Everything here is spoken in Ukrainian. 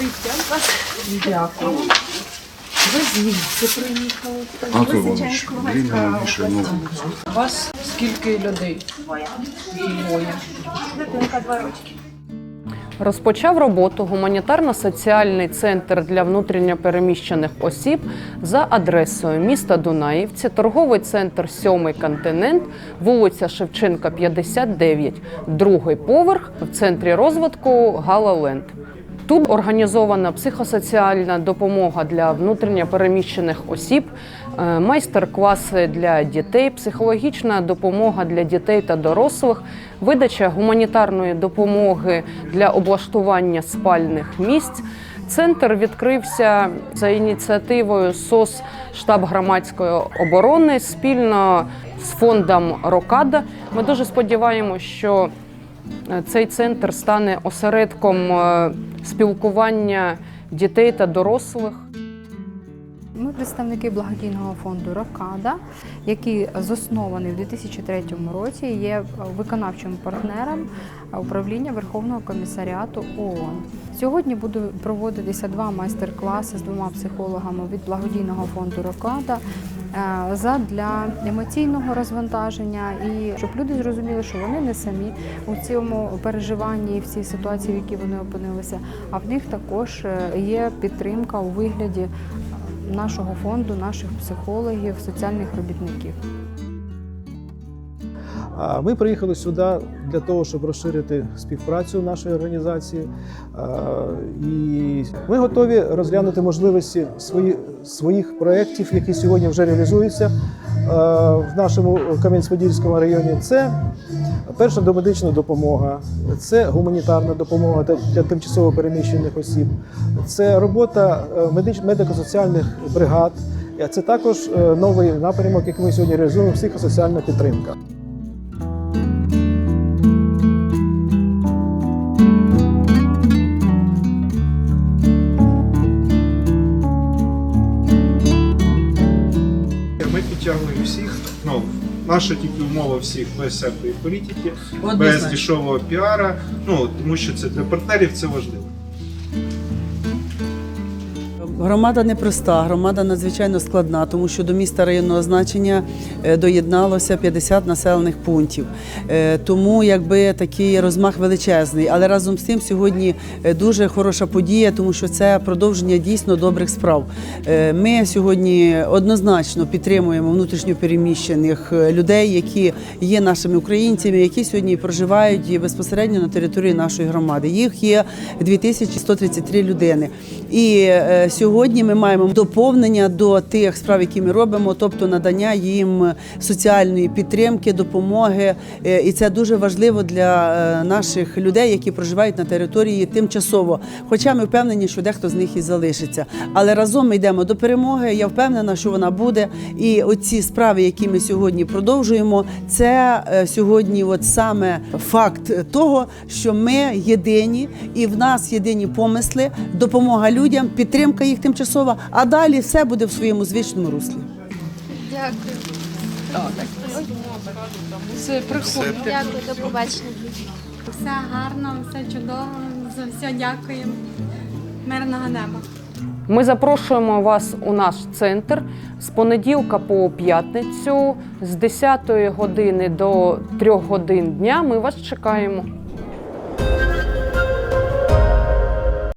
відкриття. Дякую. Ви звідси приїхали? Антон Іванович, ну, У вас скільки людей? Двоє. Двоє. Дитинка два рочки. Розпочав роботу гуманітарно-соціальний центр для внутрішньопереміщених осіб за адресою міста Дунаївці, торговий центр Сьомий континент, вулиця Шевченка, 59, другий поверх в центрі розвитку Галаленд. Тут організована психосоціальна допомога для внутрішньопереміщених осіб, е, майстер-класи для дітей, психологічна допомога для дітей та дорослих, видача гуманітарної допомоги для облаштування спальних місць. Центр відкрився за ініціативою СОС штаб громадської оборони спільно з фондом Рокада. Ми дуже сподіваємося, що Цей центр стане осередком е, спілкування дітей та дорослих. Ми представники благодійного фонду Рокада, який заснований в 2003 році, є виконавчим партнером управління Верховного комісаріату ООН. Сьогодні будуть проводитися два майстер-класи з двома психологами від благодійного фонду Рокада задля емоційного розвантаження і щоб люди зрозуміли, що вони не самі у цьому переживанні в цій ситуації, в якій вони опинилися. А в них також е, є підтримка у вигляді нашого фонду, наших психологів, соціальних робітників. Ми приїхали сюди для того, щоб розширити співпрацю нашої організації. І ми готові розглянути можливості свої, своїх проєктів, які сьогодні вже реалізуються в нашому Кам'янець-Подільському районі. Це перша домедична допомога, це гуманітарна допомога для- тимчасово переміщених осіб, це робота е, медико-соціальних бригад. А Це також е, новий напрямок, який ми сьогодні реалізуємо психосоціальна підтримка. Ми всіх. Ну, наша тільки умова всіх без всякої політики, без дешевого піара. Ну тому що це для партнерів це важливо. Громада непроста, громада надзвичайно складна, тому що до міста районного значення е, доєдналося 50 населених пунктів. Е, Тому якби такий розмах величезний. Але разом з тим сьогодні е, дуже хороша подія, тому що це продовження дійсно добрих справ. Ми сьогодні однозначно підтримуємо внутрішньопереміщених е, людей, які є нашими українцями, які сьогодні проживають безпосередньо на території нашої громади. Їх є 2133 людини. І е, сьогодні ми маємо доповнення до тих справ, які ми робимо, тобто надання їм соціальної підтримки, допомоги. Е, І це дуже важливо для е, наших людей, які проживають на території тимчасово. Хоча ми впевнені, що дехто з них і залишиться. Але разом ми йдемо до перемоги. Я впевнена, що вона буде. І оці справи, які ми сьогодні продовжуємо, це е, сьогодні, от саме факт того, що ми єдині, і в нас єдині помисли, допомога людям, підтримка їх тимчасова, а далі все буде в своєму звичному руслі. Це приходить. Дякую, до побачення. Все гарно, все чудово, за все дякуємо. Мирного неба. Ми запрошуємо вас у наш центр з понеділка по п'ятницю з 10 години до 3 годин дня. Ми вас чекаємо.